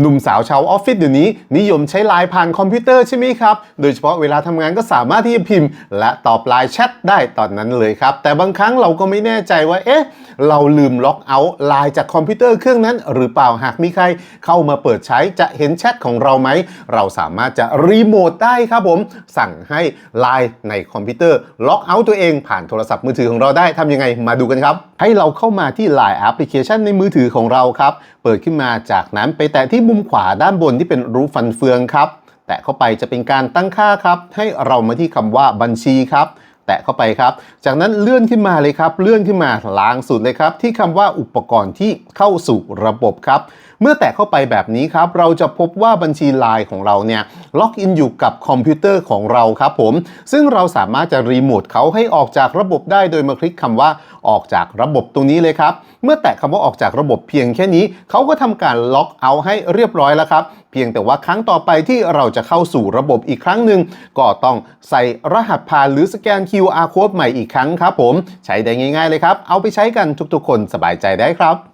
หนุ่มสาวชาวออฟฟิศเดี๋ยวนี้ นิยมใช้ไลน์ผ่านคอมพิวเตอร์ใช่ไหมครับ โดยเฉพาะเวลาทำงานก็สามารถที่จะพิมพ์ และตอบไลน์แชทได้ตอนนั้นเลยครับ แต่บางครั้งเราก็ไม่แน่ใจว่า เอ๊ะ เราลืมล็อกเอาท์ไลน์จากคอมพิวเตอร์เครื่องนั้น หรือเปล่าหากมีใครเข้ามาเปิดใช้จะเห็นแชทของเราไหม เราสามารถจะรีโมทได้ครับผม สั่งให้ไลน์ในคอมพิวเตอร์ล็อกเอาท์ตัวเองผ่านโทรศัพท์มือถือของเราได้ทำยังไงมาดูกันครับ ให้เราเข้ามาที่ Line แอปพลิเคชันในมือถือของเราครับเปิดขึ้นมาจากนั้นไปแตะที่มุมขวาด้านบนที่เป็นรูปฟันเฟืองครับ แตะเข้าไปจะเป็นการตั้งค่าครับ ให้เรามาที่คำว่าบัญชีครับ แตะเข้าไปครับ จากนั้นเลื่อนขึ้นมาเลยครับ เลื่อนขึ้นมาล่างสุดเลยครับ ที่คำว่าอุปกรณ์ที่เข้าสู่ระบบครับ เมื่อแตะเข้าไปแบบนี้ครับ เราจะพบว่าบัญชีไลน์ของเราเนี่ยล็อกอินอยู่กับคอมพิวเตอร์ของเราครับผม ซึ่งเราสามารถจะรีโมทเขาให้ออกจากระบบได้โดยมาคลิกคำว่าออกจากระบบตรงนี้เลยครับ เมื่อแตะคำว่าออกจากระบบเพียงแค่นี้ เขาก็ทำการล็อกเอาให้เรียบร้อยแล้วครับเพียงแต่ว่าครั้งต่อไปที่เราจะเข้าสู่ระบบอีกครั้งหนึ่งก็ต้องใส่รหัสผ่านหรือสแกน QR code ใหม่อีกครั้งครับผม ใช้ได้ง่ายๆเลยครับ เอาไปใช้กันทุกๆ คนสบายใจได้ครับ